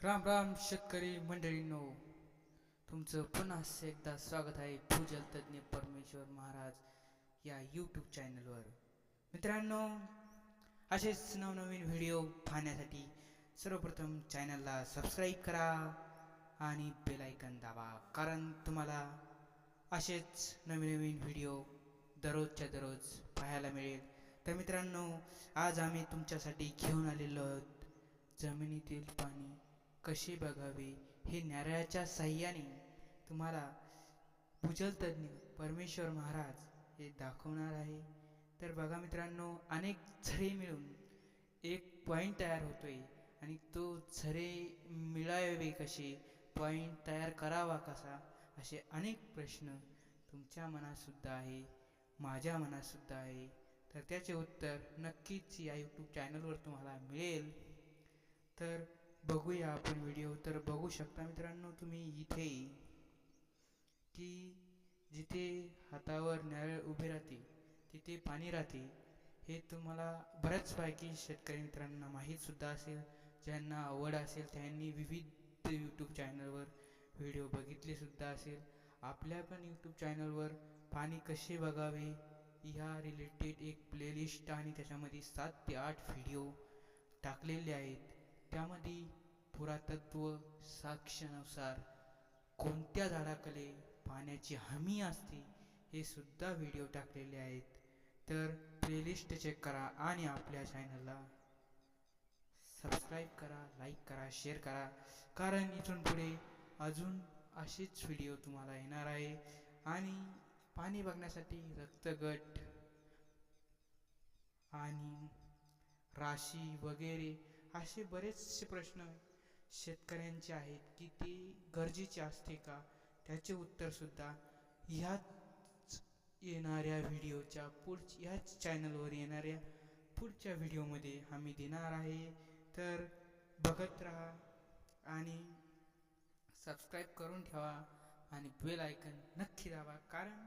राम राम शेतकरी मंडळींनो तुमचं पुन्हा एकदा स्वागत आहे भूजल तज्ज्ञ परमेश्वर महाराज या यूट्यूब चॅनलवर मित्रांनो असेच नवनवीन व्हिडिओ पाहण्यासाठी सर्वप्रथम चॅनलला सबस्क्राईब करा आणि बेलायकन दाबा कारण तुम्हाला असेच नवीन नवीन व्हिडिओ दररोजच्या दररोज पाहायला मिळेल. तर मित्रांनो आज आम्ही तुमच्यासाठी घेऊन आलेलो आहोत जमिनीतील पाणी. कशी बघावे? हे नारळाच्या साह्याने तुम्हाला भूजलतज्ञ परमेश्वर महाराज हे दाखवणार आहे. तर बघा मित्रांनो अनेक झरे मिळून एक पॉईंट तयार होतो आहे आणि तो झरे मिळावे कसे? पॉईंट तयार करावा कसा? असे अनेक प्रश्न तुमच्या मनातसुद्धा आहे माझ्या मनातसुद्धा आहे. तर त्याचे उत्तर नक्कीच या यूट्यूब चॅनलवर तुम्हाला मिळेल. तर बघूया आपण व्हिडिओ तर बघू शकता मित्रांनो तुम्ही इथे की जिथे हातावर नारळ उभे राहते तिथे पाणी राहते हे तुम्हाला बऱ्याचपैकी शेतकरी मित्रांना माहीतसुद्धा असेल. ज्यांना आवड असेल त्यांनी विविध यूट्यूब चॅनलवर व्हिडिओ बघितलेसुद्धा असेल. आपल्या पण यूट्यूब चॅनलवर पाणी कसे बघावे ह्या रिलेटेड एक प्लेलिस्ट आणि त्याच्यामध्ये सात ते आठ व्हिडिओ टाकलेले आहेत. त्यामध्ये पुरातत्व साक्षानुसार कोणत्या झाडाकडे पाण्याची हमी असते हे सुद्धा व्हिडिओ टाकलेले आहेत. तर प्लेलिस्ट चेक करा आणि आपल्या चॅनलला सबस्क्राईब करा लाईक करा शेअर करा. कारण इथून पुढे अजून असेच व्हिडिओ तुम्हाला येणार आहे. आणि पाणी बघण्यासाठी रक्तगट आणि राशी वगैरे असे बरेचसे प्रश्न शेतकऱ्यांचे आहेत की ते गरजेचे असते का? त्याचे उत्तरसुद्धा ह्याच येणाऱ्या व्हिडिओच्या पुढ ह्याच चॅनलवर येणाऱ्या पुढच्या व्हिडिओमध्ये आम्ही देणार आहे. तर बघत राहा आणि सबस्क्राईब करून ठेवा आणि बेल आयकन नक्की दाबा कारण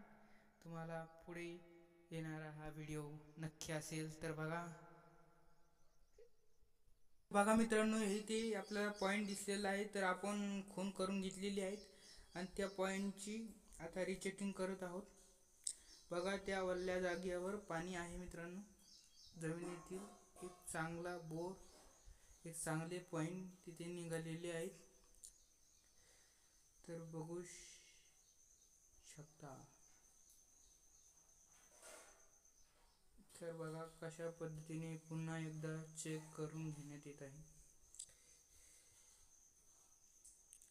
तुम्हाला पुढे येणारा हा व्हिडिओ नक्की असेल तर बघा. बघा मित्रांनो हे ते आपल्याला पॉईंट दिसलेला आहे तर आपण खून करून घेतलेली आहेत. आणि त्या पॉईंटची आता रिचेकिंग करत आहोत. बघा त्या वल्ल्या जागेवर पाणी आहे मित्रांनो. जमिनीतील एक चांगला बोर एक चांगले पॉईंट तिथे निघालेले आहेत. तर बघू शकता. तर बघा कशा पद्धतीने पुन्हा एकदा चेक करून घेण्यात येत आहे.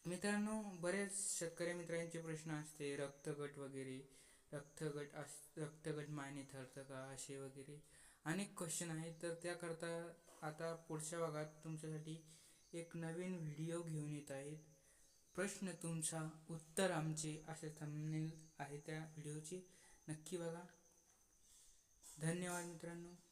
मित्रांनो बरेच शेतकरी मित्रांचे प्रश्न असते रक्तगट वगैरे रक्तगट अस रक्तगट मायने ठरतं का असे वगैरे. अनेक क्वेश्चन आहेत तर त्याकरता आता पुढच्या भागात तुमच्यासाठी एक नवीन व्हिडिओ घेऊन येत आहेत प्रश्न तुमचा उत्तर आमचे असे थंबनेल आहे त्या व्हिडिओची नक्की बघा. धन्यवाद मित्रांनो.